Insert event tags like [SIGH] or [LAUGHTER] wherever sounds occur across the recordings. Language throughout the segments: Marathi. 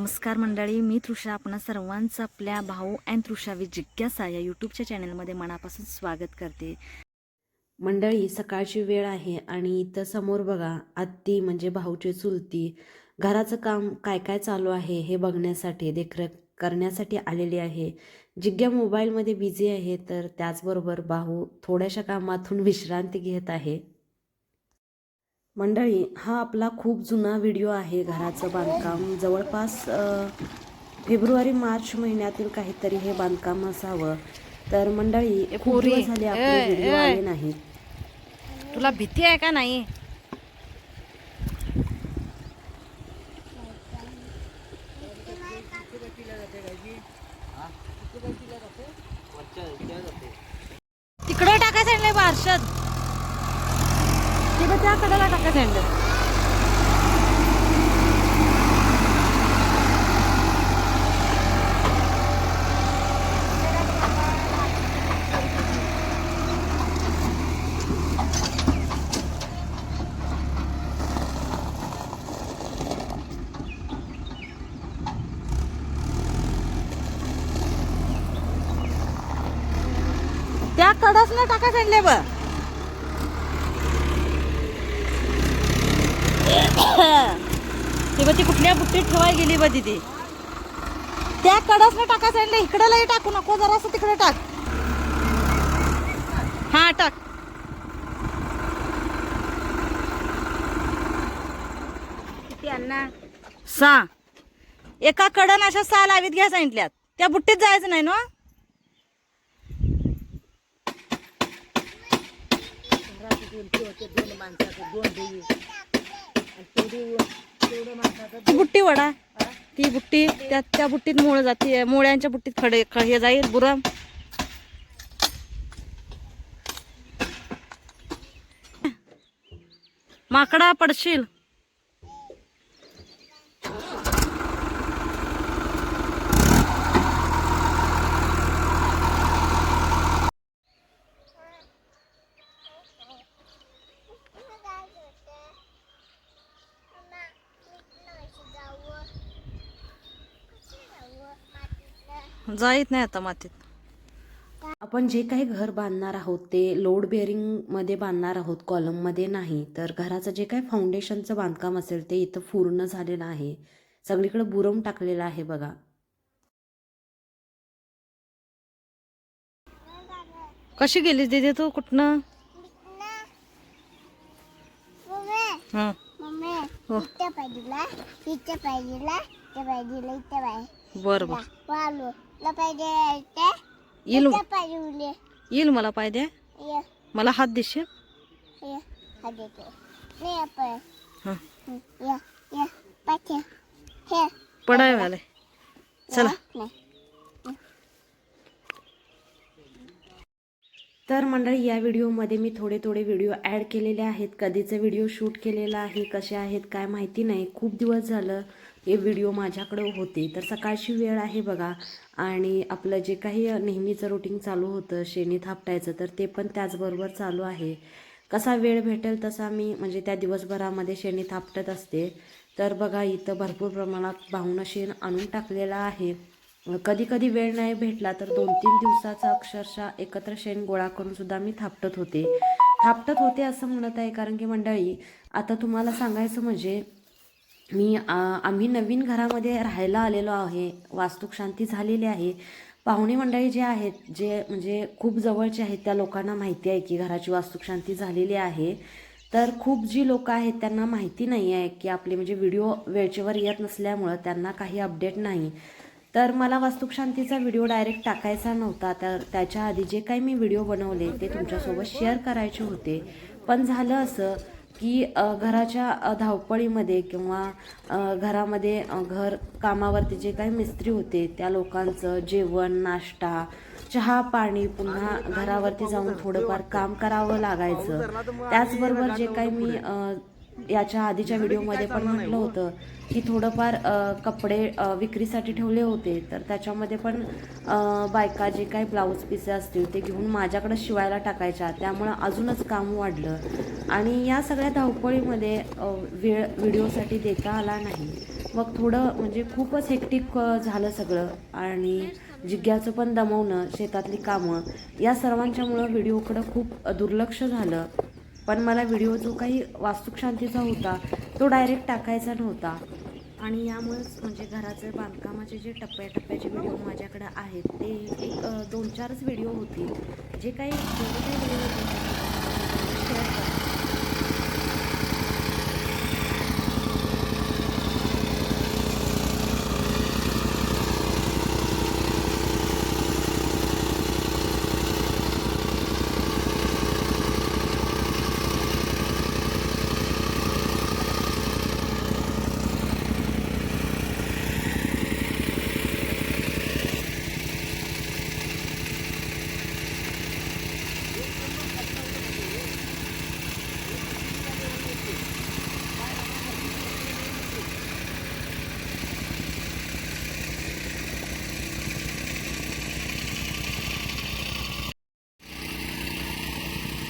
नमस्कार मंडळी मी तृषा. आपणा सर्वांचं आपल्या भाऊ अँड तृषावी जिज्ञासा या यूट्यूबच्या चॅनलमध्ये मनापासून स्वागत करते. मंडळी सकाळची वेळ आहे आणि इथं समोर बघा आत्ती म्हणजे भाऊची चुलती. घराचं काम काय काय चालू आहे हे बघण्यासाठी देखरेख करण्यासाठी आलेली आहे. जिग्या मोबाईलमध्ये बिझी आहे तर त्याचबरोबर भाऊ थोड्याशा कामातून विश्रांती घेत आहे. मंडळी हा आपला खूप जुना व्हिडिओ आहे घराचं बांधकाम. जवळपास फेब्रुवारी मार्च महिन्यातील काहीतरी हे बांधकाम असावं. तर मंडळी खूप पोरी, दिवस झाले आपले ए, व्हिडिओ ए. आले नाहीत. तुला भीती आहे का नाही? तिकडं टाकायचं बारशत? तिकडं त्या कडेला टाकायचं सांडलं त्या कडस ना टाका सांडले ब ती बघ ती कुठल्या बुट्टीत ठेवाय गेली बघ तिथे त्या कडस ना टाका सांडले इकडे लई टाकू नको जरा असं तिकडे टाक. हा टाक. सहा एका कडन अशा सहा लावीत घ्या सांगितल्यात. त्या बुट्टीत जायचं नाही ना? ती बुट्टी वडा. ती बुट्टी त्या त्या बुट्टीत मोळ जाते मोळ्यांच्या बुट्टीत खडे ख- हे जाईल बुरम माकडा पडशील. जाईत नाही आता मातीत आपण जे काही घर बांधणार आहोत ते लोड बेअरिंगमध्ये बांधणार आहोत कॉलममध्ये नाही तर घराचं जे काही फाउंडेशनचं बांधकाम असेल ते इथं पूर्ण झालेलं आहे सगळीकडे बुरम टाकलेलं आहे बघा कशी गेलीस दिदी तू कुठनं हं. हो. इथं इथं इथं पाहिजे बर बर. येईल येईल मला पाहिजे. ये. मला हात हे. पडाय वाले. चला. तर मंडळी या व्हिडिओमध्ये मी थोडे थोडे व्हिडिओ ॲड केलेले आहेत. कधीचं व्हिडिओ शूट केलेला आहे कसे आहेत काय माहिती नाही. खूप दिवस झालं. हे व्हिडिओ माझ्याकडं होते. तर सकाळची वेळ आहे बघा. आणि आपलं जे काही नेहमीचं रुटीन चालू होतं शेणी थापटायचं तर ते पण त्याचबरोबर चालू आहे. कसा वेळ भेटेल तसा मी म्हणजे त्या दिवसभरामध्ये शेणी थापटत असते. तर बघा इथं भरपूर प्रमाणात भावनं शेण आणून टाकलेलं आहे. कधी कधी वेळ नाही भेटला तर दोन तीन दिवसाचा अक्षरशः एकत्र शेण गोळा करून सुद्धा मी थापटत होते. थापटत होते असं म्हणत आहे कारण की मंडळी आता तुम्हाला सांगायचं म्हणजे मी आम्ही नवीन घरामध्ये राहायला आलेलो आहे. वास्तुक शांती झालेली आहे. पाहुणे मंडळी जे आहेत जे म्हणजे खूप जवळचे आहेत त्या लोकांना माहिती आहे की घराची वास्तुक शांती झालेली आहे. तर खूप जी लोक आहेत त्यांना माहिती नाही आहे की आपले म्हणजे व्हिडिओ वेळचेवर येत नसल्यामुळं त्यांना काही अपडेट नाही. तर मला वास्तुकशांतीचा व्हिडिओ डायरेक्ट टाकायचा नव्हता. तर त्याच्या आधी जे काही मी व्हिडिओ बनवले ते तुमच्यासोबत शेअर करायचे होते. पण झालं असं की घराच्या धावपळीमध्ये किंवा घरामध्ये घर कामावरती जे काही मिस्त्री होते त्या लोकांचं जेवण नाश्ता चहा पाणी पुन्हा घरावरती जाऊन थोडंफार काम करावं लागायचं. त्याचबरोबर जे काही मी याच्या आधीच्या व्हिडिओमध्ये पण म्हटलं होतं की थोडंफार कपडे विक्रीसाठी ठेवले होते. तर त्याच्यामध्ये पण बायका जे काही ब्लाऊज पिसे असतील ते घेऊन माझ्याकडे शिवायला टाकायच्या. त्यामुळं अजूनच काम वाढलं. आणि या सगळ्या धावपळीमध्ये वेळ व्हिडिओसाठी देता आला नाही. मग थोडं म्हणजे खूपच हेक्टिक झालं सगळं. आणि जिग्याचं पण दमवणं शेतातली कामं या सर्वांच्यामुळं व्हिडिओकडं खूप दुर्लक्ष झालं. पण मला व्हिडिओ जो काही वास्तुशांतीचा होता तो डायरेक्ट टाकायचा नव्हता. आणि यामुळेच म्हणजे घराचे बांधकामाचे जे टप्प्याटप्प्याचे व्हिडिओ माझ्याकडे आहेत ते एक दोन चारच व्हिडिओ होतील. जे काही जेवढे काही व्हिडिओ होते ते share करते.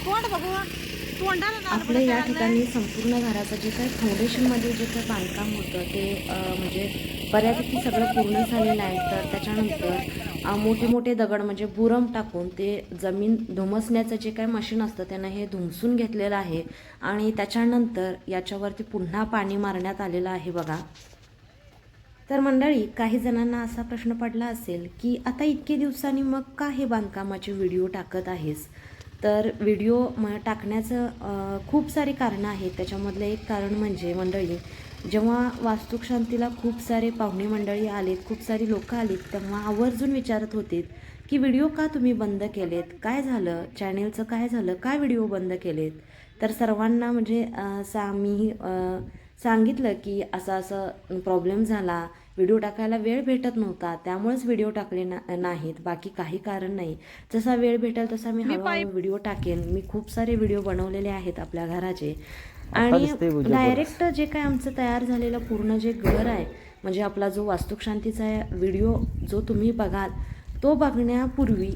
तोंड बघू तोंडाला लाल आपलं या ठिकाणी संपूर्ण घराचं जे काही फाउंडेशनमध्ये जे काही बांधकाम होतं ते म्हणजे बऱ्यापैकी सगळं पूर्ण झालेलं आहे. तर त्याच्यानंतर मोठे मोठे दगड म्हणजे बुरम टाकून ते जमीन धुमसण्याचं जे काही मशीन असतं त्यानं हे धुमसून घेतलेलं आहे. आणि त्याच्यानंतर याच्यावरती पुन्हा पाणी मारण्यात आलेलं आहे बघा. तर मंडळी काही जणांना असा प्रश्न पडला असेल की आता इतके दिवसांनी मग का हे बांधकामाचे व्हिडिओ टाकत आहेस? तर व्हिडिओ म टाकण्याचं खूप सारी कारणं आहेत. त्याच्यामधलं एक कारण म्हणजे मंडळी जेव्हा वास्तुकशांतीला खूप सारे पाहुणे मंडळी आलेत खूप सारी लोकं आलीत तेव्हा आवर्जून विचारत होते की व्हिडिओ का तुम्ही बंद केलेत? काय झालं? चॅनेलचं काय झालं? काय व्हिडिओ बंद केलेत? तर सर्वांना म्हणजे सा मी सांगितलं की असं असं प्रॉब्लेम झाला व्हिडिओ टाकायला वेळ भेटत नव्हता. त्यामुळेच व्हिडिओ टाकले ना नाहीत. बाकी काही कारण नाही. जसा वेळ भेटेल तसा मी हळूहळू व्हिडिओ टाकेन. मी खूप सारे व्हिडिओ बनवलेले आहेत आपल्या घराचे. आणि डायरेक्ट जे काय आमचं तयार झालेलं पूर्ण जे घर आहे म्हणजे आपला जो वास्तुशांतीचा व्हिडिओ जो तुम्ही बघाल तो बघण्यापूर्वी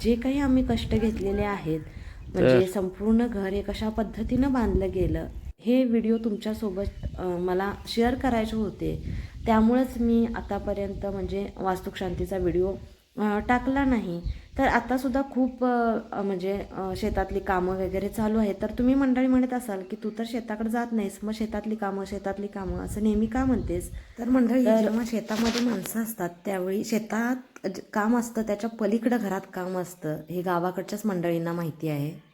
जे काही आम्ही कष्ट घेतलेले आहेत म्हणजे संपूर्ण घर हे कशा पद्धतीनं बांधलं गेलं हे व्हिडिओ तुमच्यासोबत मला शेअर करायचे होते. त्यामुळंच मी आतापर्यंत म्हणजे वास्तुशांतीचा व्हिडिओ टाकला नाही. तर आतासुद्धा खूप म्हणजे शेतातली कामं वगैरे चालू आहेत. तर तुम्ही मंडळी म्हणत असाल की तू तर शेताकडे जात नाहीस मग शेतातली कामं शेतातली कामं असं नेहमी का म्हणतेस? तर मंडळी जेव्हा शेतामध्ये माणसं असतात त्यावेळी शेतात ज- काम असतं त्याच्या पलीकडं घरात काम असतं. हे गावाकडच्याच मंडळींना माहिती आहे.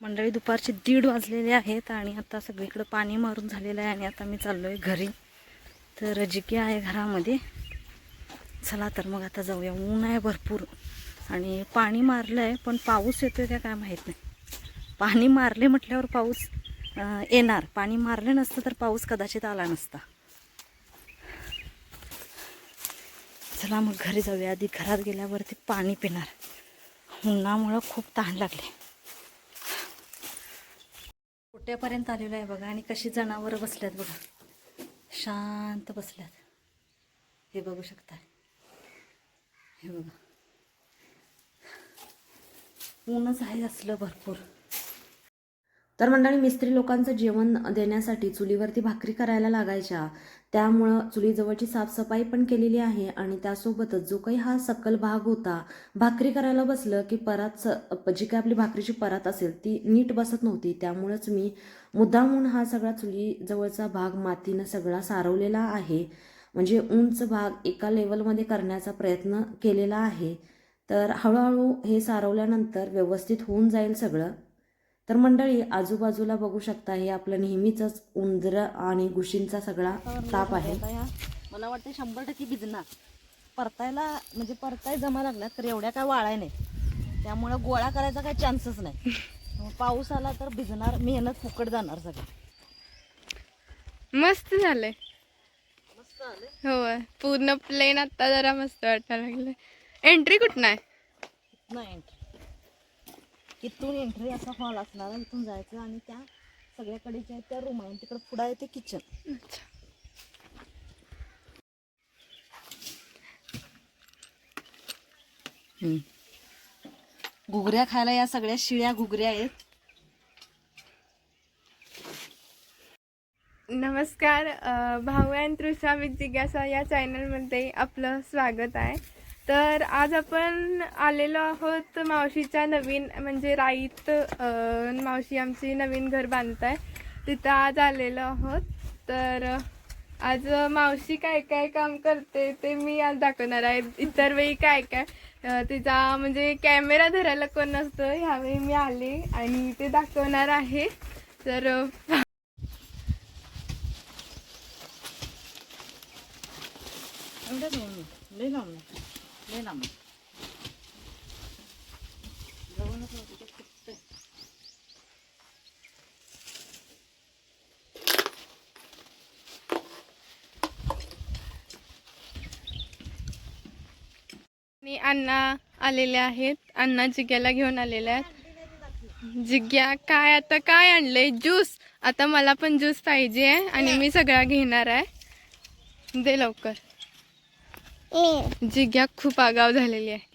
मंडळी दुपारचे दीड वाजलेले आहेत आणि आता सगळीकडं पाणी मारून झालेलं आहे आणि आता मी चाललो आहे घरी. तर जिके आहे घरामध्ये. चला तर मग आता जाऊया. ऊन आहे भरपूर आणि पाणी मारलं आहे पण पाऊस येतोय का काय माहीत नाही. पाणी मारले म्हटल्यावर पाऊस येणार. पाणी मारले नसतं तर पाऊस कदाचित आला नसता. चला मग घरी जाऊया. आधी घरात गेल्यावरती पाणी पिणार. उन्हामुळं खूप तहान लागले. पोट्यापर्यंत आलेलो आहे बघा आणि कशी जनावरं बसल्यात बघा. शांत बसल्यात. हे बघू शकता हे बघा. ऊनच आहे असलं भरपूर. तर मंडळी मिस्त्री लोकांचं जेवण देण्यासाठी चुलीवरती भाकरी करायला लागायच्या. त्यामुळं चुलीजवळची साफसफाई पण केलेली आहे आणि त्यासोबतच जो काही हा सकल भाग होता भाकरी करायला बसलं की परात स जी काही आपली भाकरीची परात असेल ती नीट बसत नव्हती. त्यामुळंच मी मुद्दामून हा सगळा चुलीजवळचा भाग मातीनं सगळा सारवलेला आहे. म्हणजे उंच भाग एका लेवलमध्ये करण्याचा प्रयत्न केलेला आहे. तर हळूहळू हे सारवल्यानंतर व्यवस्थित होऊन जाईल सगळं. तर मंडळी आजूबाजूला बघू शकता हे आपलं नेहमीच उंदर आणि घुशींचा सगळा ताप आहे. मला वाटतं शंभर टक्के भिजणार. परतायला म्हणजे परताय जमा लागला तर एवढ्या काय वाळाय नाही. त्यामुळं गोळा करायचा काही चान्सच नाही. पाऊस आला तर भिजणार मेहनत फुकट जाणार सगळं. मस्त झालंय. हो पूर्ण प्लेन आता जरा मस्त वाटायला लागलं एंट्री कुठं आहे? नाही एंट्री इथून एंट्री असा हॉल असणार आहे. इथून जायचं आणि त्या सगळ्याकडे ज्या त्या रूम आहे. तिकडे पुढे आहे ते किचन घुगऱ्या खायला या सगळ्या शिळ्या घुगऱ्या आहेत. नमस्कार भाऊ अँड तृषा विथ जिज्ञासा या चॅनलमध्ये आपलं स्वागत आहे. तर आज आपण आलेलो आहोत मावशीच्या नवीन म्हणजे राईत मावशी आमची नवीन घर बांधत आहे तिथं आज आलेलो आहोत. तर आज मावशी काय काय काम करते ते मी आज दाखवणार आहे. इतर वेळी काय काय तिचा म्हणजे कॅमेरा धरायला कोण नसतं ह्यावेळी मी आले आणि ते दाखवणार आहे. तर अ, नाही. फुटतंय. आणि अण्णा आलेले आहेत. अण्णा जिग्याला घेऊन आलेले आहेत. जिग्या काय आता काय आणलंय? ज्यूस. आता मला पण ज्यूस पाहिजे आहे आणि मी सगळा घेणार आहे. दे लवकर. जिग्या खूप आगाव झालेली आहे.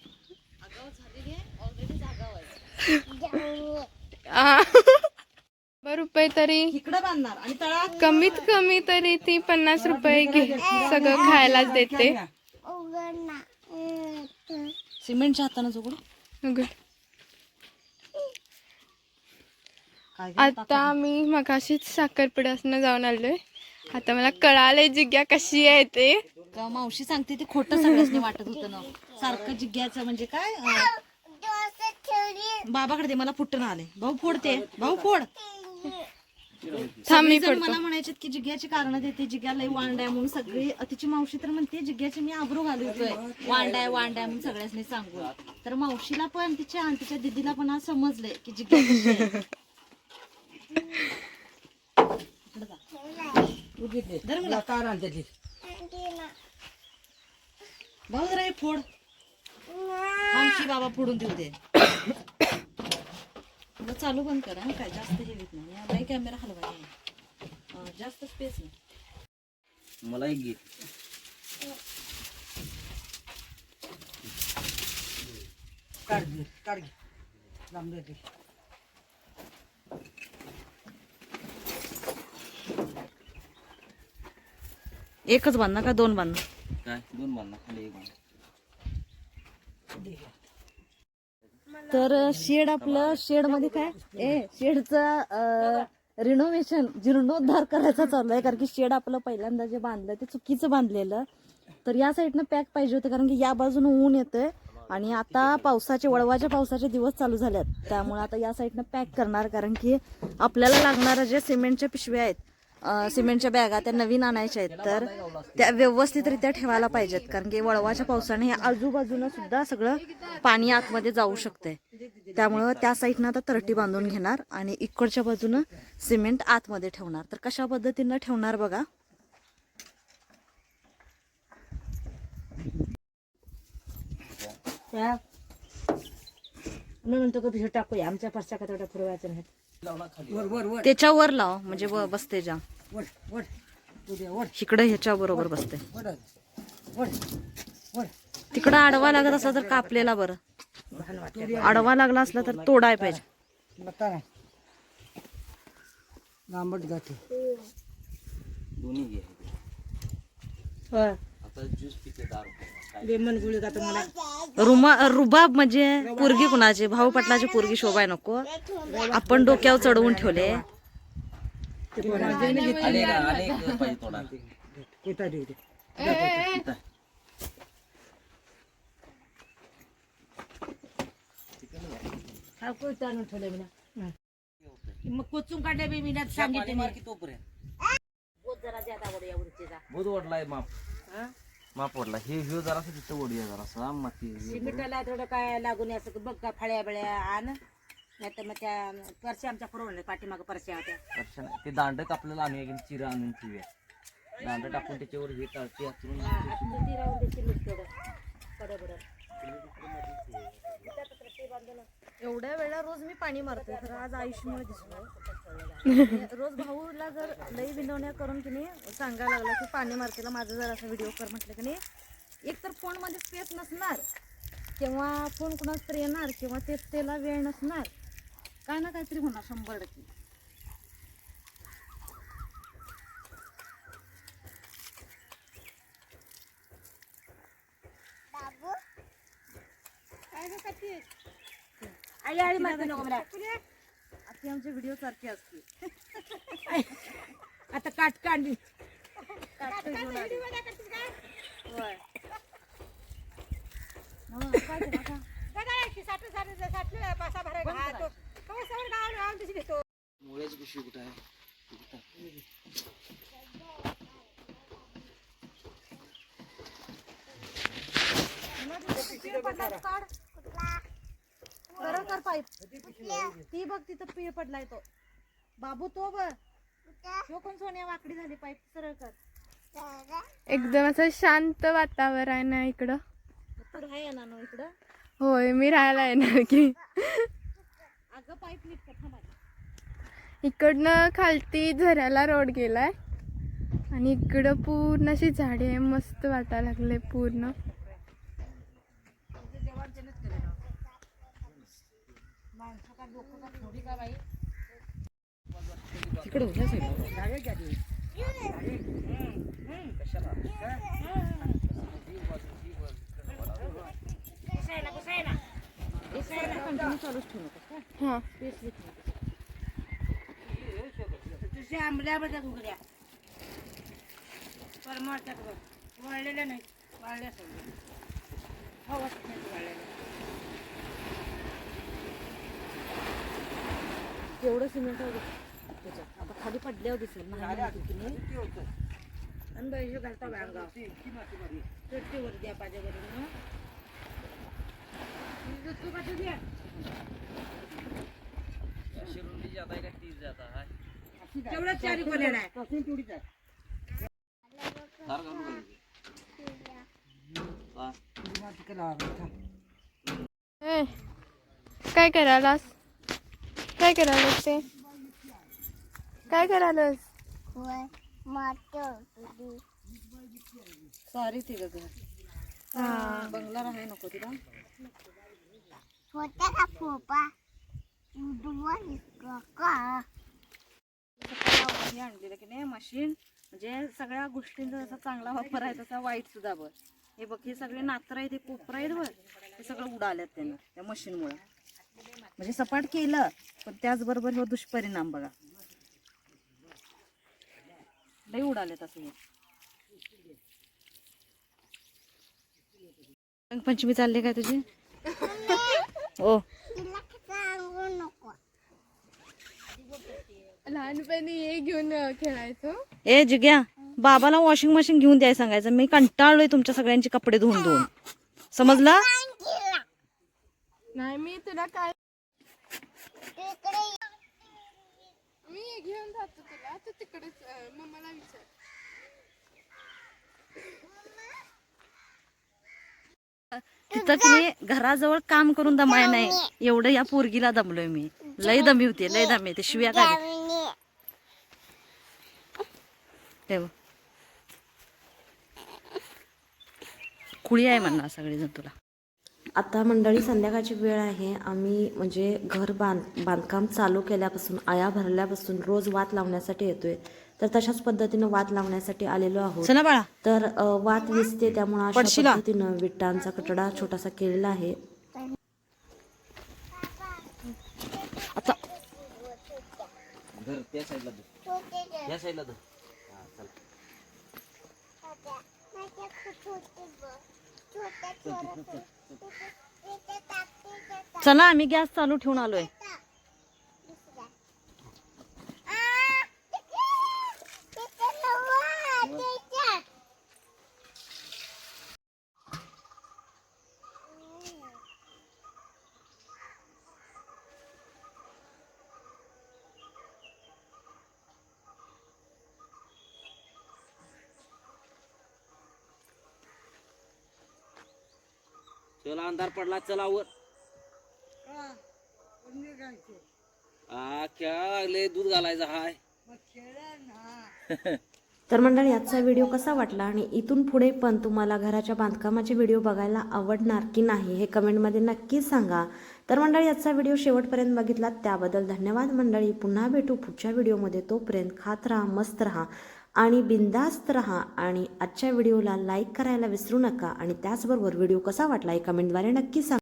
रुपये तरी. इकडं बांधणार आणि तळात कमीत कमी तरी ती पन्नास रुपये घे. सगळं खायलाच देते. सिमेंटच्या हातानं उघड. आता मी मगाशीच साखरपुड्यासनं जाऊन आलोय. आता मला कळालंय जिग्या कशी आहे ते. का? मावशी सांगते ते खोटं सगळ्यांनी वाटत होतं ना. सारखं जिग्याचं म्हणजे काय? अं, बाबाकडे दे मला फुटणं आले भाऊ फोडते भाऊ फोड. थांब मी सगळेजण पडतो मला म्हणायचे की जिग्याची कारण देते जिग्या लई वांड आहे म्हणून सगळी तिची मावशी तर म्हणते जिग्याची मी आबरू घालवतोय वांड आहे वांड आहे म्हणून सगळ्यांनी सांगू तर मावशीला पण तिच्या आणि तिच्या दिदीला पण आज समजलंय की जिग्या कशी आहे. [LAUGHS] मला. भाऊ जरा हे फोड आमची बाबा फोडून देऊ दे. मग चालू बंद करा हं, काय जास्त हे होत नाही. या बाई कॅमेरा हलवायचा हा, जास्त स्पेस नाही. मला एक घे. काढ घे एकच बांधना का दोन बांधना काय? दोन बांधा खाली एक बांधा तर शेड आपलं शेडमध्ये काय? ए शेडचं रिनोव्हेशन जीर्णोद्धार करायचा चालू आहे कारण की शेड आपलं पहिल्यांदा जे बांधलं ते चुकीचं बांधलेलं. तर या साईडनं पॅक पाहिजे होतं कारण की या बाजून ऊन येतंय आणि आता पावसाचे वळवाच्या पावसाचे दिवस चालू झालेत. त्यामुळे आता या साईडनं पॅक करणार कारण की आपल्याला लागणारं जे सिमेंटच्या पिशव्या आहेत सिमेंटच्या बॅगा त्या नवीन आणायच्या आहेत तर त्या व्यवस्थितरित्या ठेवायला पाहिजेत. कारण की वळवाच्या पावसाने या सुद्धा सगळं पाणी आतमध्ये जाऊ शकतंय. त्यामुळं त्या साईडनं आता तरटी बांधून घेणार आणि इकडच्या बाजूनं सिमेंट आतमध्ये ठेवणार. तर कशा पद्धतीनं ठेवणार बघा. म्हणतो का टाकूया. आमच्या पाचच्या का तेवढ्या नाही त्याच्यावर लाव म्हणजे व- बसते जा वर वर. उद्या वर. इकडे ह्याच्या बरोबर बसते. वर वर. वर तिकडं आडवा लागत असला तर कापलेला बरं. आडवा लागला असला तर तोडाय पाहिजे. लांबट जाते दोन्ही आता ज्यूस पिते दारू. काय लेमन गुळी का तुम्हाला रुमा रुबाब म्हणजे पोरगी कुणाची? भाऊ पाटलाची पोरगी शोभाय नको. आपण डोक्यावर चढवून ठेवले. हा मी मग कोचून काढले बी मी. सांगितले पाणी मार की तोपर्यंत बहुत ओढलाय माप. माप ओढला हे ह्यो जरासा तिथं ओढूया जरासा माती मिठाला थोडं काय लागून याचं बघ का फळ्या बळ्या आण. नाही तर मग त्या परश्या आमच्या पुरवलं पाठीमागं परश्या होत्या नाही. ते दांड आपल्याला आणूया की चिरा आणून ठेवूया. दांड टाकून त्याच्यावर हे टाळते हातरून ती राहून दे शिल्लक तेवढं कडे बडं एवढ्या वेळा रोज मी पाणी मारते तर आज आयुष्यमुळे दिसलो. [LAUGHS] रोज भाऊला जर लई विनवण्या करून की नाही सांगायला लागलं की पाणी मारतेला माझा जर असा व्हिडिओ कर म्हटलं की नाही एकतर फोनमध्ये स्पेस नसणार. किंवा फोन कुणाच तरी येणार किंवा ते त्याला वेळ नसणार. काय ना काहीतरी होणार शंभर टक्के. आई मारते. नको मला ती आमच्या व्हिडिओ सारखी असते. [LAUGHS] आता काट काढली. मुळेच पिशवी कुठं आहे? सरळ कर पाईप ती बघ तिथं पिळ पडलाय तो. बाबू तो बघ. तो कोण सोन्या वाकडी झाली. पाईप सरळ कर. एकदम असं शांत वातावरण आहे इकडं. ना नो इकडं? होय मी राहायला येणार की. अगं पाईप नीट कर थांबा इकडनं खालती झऱ्याला रोड गेलाय. आणि इकडं पूर्ण अशी झाडी आहे. मस्त वाटायला लागले पूर्ण. हां. तुझ्या आंबल्या बघा उघड्या. परमार्थात वळलेल्या नाही. वाळल्या सगळ्या हो वाटत नाही वाळलेल्या तेवढं सिमेंट त्याच्यात. आता खाली पडल्यावर दिसेल. महाग आहे की नाही. आणि बैल घालता सुट्टीवर द्या तू तू द्या शिरुंडी जाता है. का तीस जाता है तेवढं चारी कोण्या नाही. धार घालू का? हा. ए, काय करायलास? काय करायलास ते? काय करायलास? सारी ती. ग घर बंगला राहाय नको तिला. होता का फोपा दुवा का? हे आणलेलं की नाही मशीन म्हणजे सगळ्या गोष्टींचा जसा चांगला वापर आहे तसा वाईट सुद्धा बघ. हे बघ हे सगळे नात्र आहेत हे कोपरं आहेत बघ. हे सगळं उडाल्यात त्यानं त्या मशीनमुळं म्हणजे सपाट केलं पण त्याचबरोबर हे दुष्परिणाम बघा. लई उडालेत असं रंगपंचमी चालली काय तुझी? ओ. लहानपणी हे घेऊन खेळायचो. ए जिग्या बाबाला वॉशिंग मशीन घेऊन द्याय सांगायचं. मी कंटाळलोय तुमच्या सगळ्यांची कपडे धुवून धुवून समजलं? नाही मी तुला काय मी घेऊन जातो तुला. तू तिकडेच मम्माला विचार. तिथं की नाही घराजवळ काम करून दमाय नाही. एवढं या पोरगीला दमलोय मी. लय दमी होती लय दमी ते शिव्या काय जाऊन ठेव खुळी आहे म्हणणार सगळेजण तुला. आता मंडळी संध्याकाळची वेळ आहे. आम्ही म्हणजे घर बांध बांधकाम चालू केल्यापासून आया भरल्यापासून रोज वात लावण्यासाठी येतोय. तर तशाच पद्धतीनं वात लावण्यासाठी आलेलो आहोत. तर वात विजते त्यामुळे अशा. पद्धतीनं विटांचा कटडा छोटासा केलेला आहे. आता. त्या चला चला आम्ही गॅस चालू ठेवून आलोय दुसरा आ तिथे तिथे नव्वा त्याच्यात चला अंधार पडला चला वर हा खेळा लागले दूध घालायचं हाय. [LAUGHS] तर मंडळी आजचा व्हिडिओ कसा वाटला आणि इथून पुढे पण तुम्हाला घराच्या बांधकामाचे व्हिडिओ बघायला आवडणार की नाही हे कमेंटमध्ये नक्कीच सांगा. तर मंडळी आजचा व्हिडिओ शेवटपर्यंत बघितला त्याबद्दल धन्यवाद मंडळी. पुन्हा भेटू पुढच्या व्हिडिओमध्ये. तोपर्यंत खात राहा मस्त राहा. आणि बिंदास्त राहा आणि आजच्या व्हिडिओला लाईक करायला विसरू नका आणि त्याचबरोबर व्हिडिओ कसा वाटला हे कमेंटद्वारे नक्की सांगा.